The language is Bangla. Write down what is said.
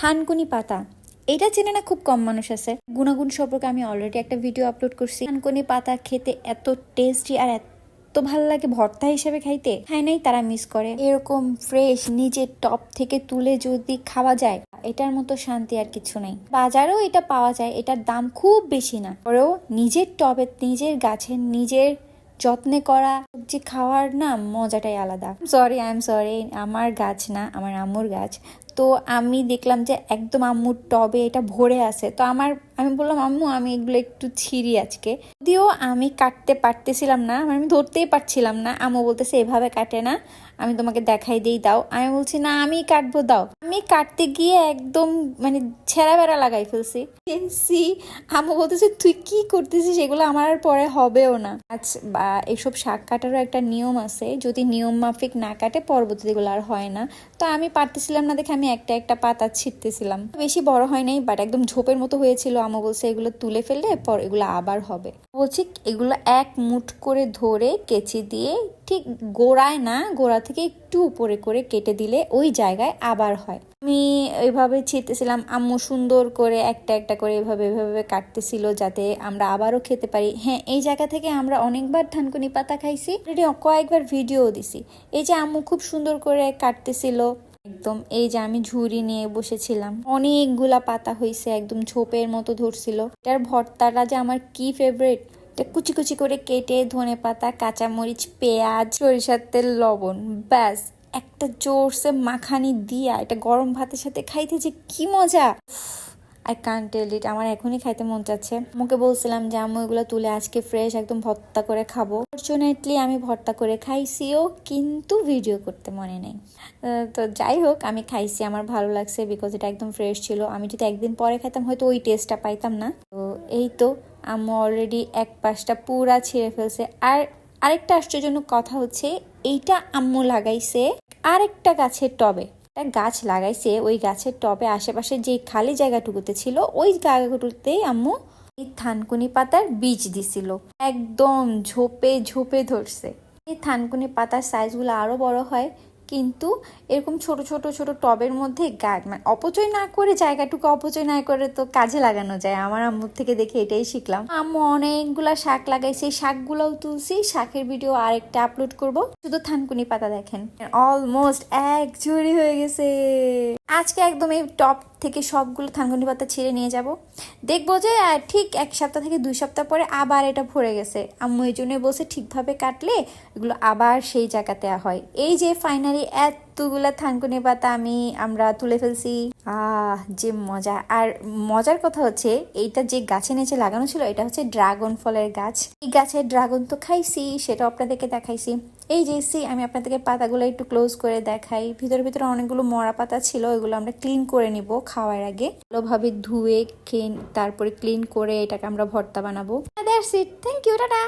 থানকুনি পাতা। এটা চেনে না খুব কম মানুষ আছে। গুণাগুণ সম্পর্কে আমি অলরেডি একটা ভিডিও আপলোড করছি। থানকুনি পাতা খেতে এত টেস্টি আর এত ভালো লাগে ভর্তা হিসেবে খাইতে। খাই নাই, তারা মিস করে। এরকম ফ্রেশ নিজের টপ থেকে তুলে যদি খাওয়া যায়, এটার মতো শান্তি আর কিছু নেই। বাজারেও এটা পাওয়া যায়, এটার দাম খুব বেশি না। পরেও নিজের টবে নিজের গাছের নিজের যত্নে করা সবজি খাওয়ার না মজাটাই আলাদা। সরি আই এম সরি আমার গাছ না, আমার আম্মুর গাছ। তো আমি দেখলাম যে একদম আম্মুর টবে এটা ভরে আছে। তো আমার, আমি বললাম, আম্মু, আমি এগুলো একটু ছিঁড়ি আজকে। যদিও আমি কাটতে পারতেছিলাম না মানে আমি ধরতেই পারছিলাম না। আম্মু বলতেছে, এভাবে কাটে না, আমি তোমাকে দেখাই দিই দাও। আমি বলছি, না, আমি কাটবো, দাও। আমি কাটতে গিয়ে একদম মানে ছেঁড়া বেড়া লাগাই ফেলছি। সি আম্মু বলতেছে, তুই কি করতেছিস? এগুলো আমার আর পরে হবেও না। আচ্ছা বা এইসব শাক কাটারও একটা নিয়ম আছে, যদি নিয়ম মাফিক না কাটে, পরবর্তীতে এগুলো আর হয় না। তো আমি পারতেছিলাম না দেখে আমি একটা একটা পাতা ছিটতেছিলাম। বেশি বড় হয় নাই বাট একদম ঝোপের মতো হয়েছিল। আমা বলছে, এগুলো তুলে ফেললে পর এগুলো আবার হবে। বলছি, এগুলো এক মুঠ করে ধরে কেচি দিয়ে ঠিক গোড়ায় না, গোড়া থেকে একটু উপরে করে কেটে দিলে ওই জায়গায় আবার হয়। আমি এইভাবে ছিটতেছিলাম। আম্মু সুন্দর করে একটা একটা করে এভাবে এভাবে কাটতেছিল যাতে আমরা আবারও খেতে পারি। হ্যাঁ এই জায়গা থেকে আমরা অনেকবার ধানকুনি পাতা খাইছি। কয়েকবার ভিডিও দিছি। এই যে আম্মু খুব সুন্দর করে কাটতেছিল। একদম। এই যে আমি ঝুড়ি নিয়ে বসেছিলাম, অনেকগুলা পাতা হয়েছে একদম ঝোপের মতো ধরছিল। এটার ভর্তাটা যে আমার কি ফেভারিট এটা কুচি কুচি করে কেটে ধনে পাতা, কাঁচামরিচ, পেঁয়াজ, সরিষার তেল, লবণ, ব্যাস। একটা জোরসে মাখানি দিয়া, এটা গরম ভাতের সাথে খাইতে যে কি মজা! আই কান টেল ইট আমার এখনই খাইতে মন চাচ্ছে। মুখে বলছিলাম যে আমি ওইগুলো তুলে আজকে ফ্রেশ একদম ভর্তা করে খাব। ফর্চুনেটলি আমি ভর্তা করে খাইছিও, কিন্তু ভিডিও করতে মনে নেই। তো যাই হোক, আমি খাইছি। আমার ভালো লাগছে বিকজ এটা একদম ফ্রেশ ছিল। আমি যদি একদিন পরে খাইতাম, হয়তো ওই টেস্টটা পাইতাম না। তো এই তো, আম্মু অলরেডি এক পাশটা পুরা ছিঁড়ে ফেলছে। আর আরেকটা আশ্চর্যজনক কথা হচ্ছে, এইটা আম্মু লাগাইছে আরেকটা গাছের টবে। একটা গাছ লাগাইছে, ওই গাছের টবে আশেপাশে যে খালি জায়গাটুকুতে ছিল, ওই জায়গাটুকুতেই আম্মু এই থানকুনি পাতার বীজ দিছিল। একদম ঝোপে ঝোপে ধরছে। এই থানকুনি পাতার সাইজগুলো আরও বড় হয় কিন্তু এরকম ছোট ছোট ছোট টবের মধ্যে গাছ মানে অপচয় না করে জায়গাটুকু অপচয় না করে তো কাজে লাগানো যায়। আমার আম্মুর থেকে দেখে এটাই শিখলাম। আম্মু অনেকগুলা শাক লাগাই সেই শাকগুলোও তুলছি। শাকের ভিডিও আরেকটা আপলোড করব। শুধু থানকুনি পাতা দেখেন। অলমোস্ট এক ঝুড়ি হয়ে গেছে। আজকে একদম এই টপ থেকে সবগুলো থানকুনি পাতা ছিঁড়ে নিয়ে যাব। দেখব যে ঠিক এক সপ্তাহ থেকে দুই সপ্তাহ পরে আবার এটা ভরে গেছে। আম্মু এই জন্য বলছে, ঠিকভাবে কাটলে এগুলো আবার সেই জায়গাতে হয়। এই যে ফাইনালি এতগুলা থানকুনি পাতা আমি, আমরা তুলে ফেলছি। আহ, যে মজা। আর মজার কথা হচ্ছে, এইটা যে গাছে নিচে লাগানো ছিল, এটা হচ্ছে ড্রাগন ফলের গাছ। এই গাছের ড্রাগন তো খাইছি সেটা আপনাদেরকে দেখাইছি। এই যে সি আমি আপনাদেরকে পাতাগুলো একটু ক্লোজ করে দেখাই। ভিতরে ভিতরে অনেকগুলো মরা পাতা ছিল, ওইগুলো আমরা ক্লিন করে নিব খাওয়ার আগে। ভালোভাবে ধুয়ে খেয়ে তারপরে ক্লিন করে এটাকে আমরা ভর্তা বানাবো। Thank you tata!